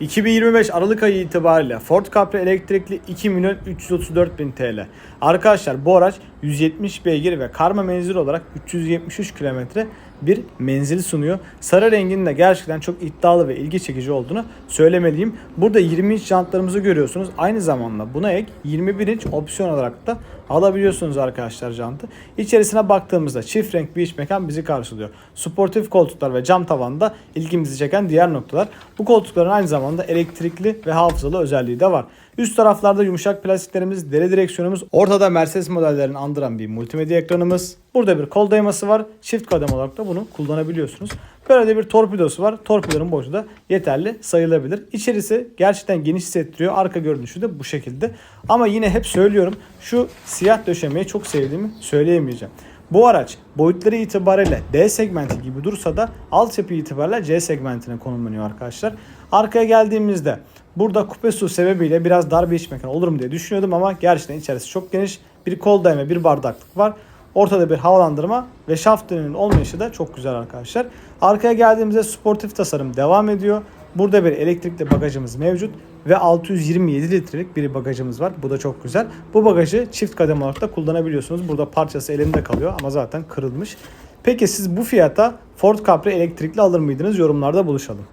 2025 Aralık ayı itibariyle Ford Capri elektrikli 2 milyon 334 bin TL. Arkadaşlar bu araç 170 beygir ve karma menzil olarak 373 kilometre bir menzil sunuyor. Sarı renginin de gerçekten çok iddialı ve ilgi çekici olduğunu söylemeliyim. Burada 20 inç jantlarımızı görüyorsunuz. Aynı zamanda buna ek 21 inç opsiyon olarak da alabiliyorsunuz arkadaşlar jantı. İçerisine baktığımızda çift renk bir iç mekan bizi karşılıyor. Sportif koltuklar ve cam tavanda ilgimizi çeken diğer noktalar. Bu koltukların aynı zamanda elektrikli ve hafızalı özelliği de var. Üst taraflarda yumuşak plastiklerimiz, deri direksiyonumuz, ortada Mercedes modellerini andıran bir multimedya ekranımız. Burada bir kol dayaması var. Çift kadem olarak da bunu kullanabiliyorsunuz. Böyle de bir torpidosu var. Torpidonun boyutu da yeterli sayılabilir. İçerisi gerçekten geniş hissettiriyor. Arka görünüşü de bu şekilde. Ama yine hep söylüyorum şu siyah döşemeyi çok sevdiğimi söyleyemeyeceğim. Bu araç boyutları itibariyle D segmenti gibi dursa da altyapı itibariyle C segmentine konumlanıyor arkadaşlar. Arkaya geldiğimizde burada kupe su sebebiyle biraz dar bir iç mekan olur mu diye düşünüyordum ama gerçekten içerisi çok geniş. Bir kol dayama, bir bardaklık var. Ortada bir havalandırma ve şaft dönümünün olmayışı da çok güzel arkadaşlar. Arkaya geldiğimizde sportif tasarım devam ediyor. Burada bir elektrikli bagajımız mevcut ve 627 litrelik bir bagajımız var. Bu da çok güzel. Bu bagajı çift kadem olarak da kullanabiliyorsunuz. Burada parçası elimde kalıyor ama zaten kırılmış. Peki siz bu fiyata Ford Capri elektrikli alır mıydınız? Yorumlarda buluşalım.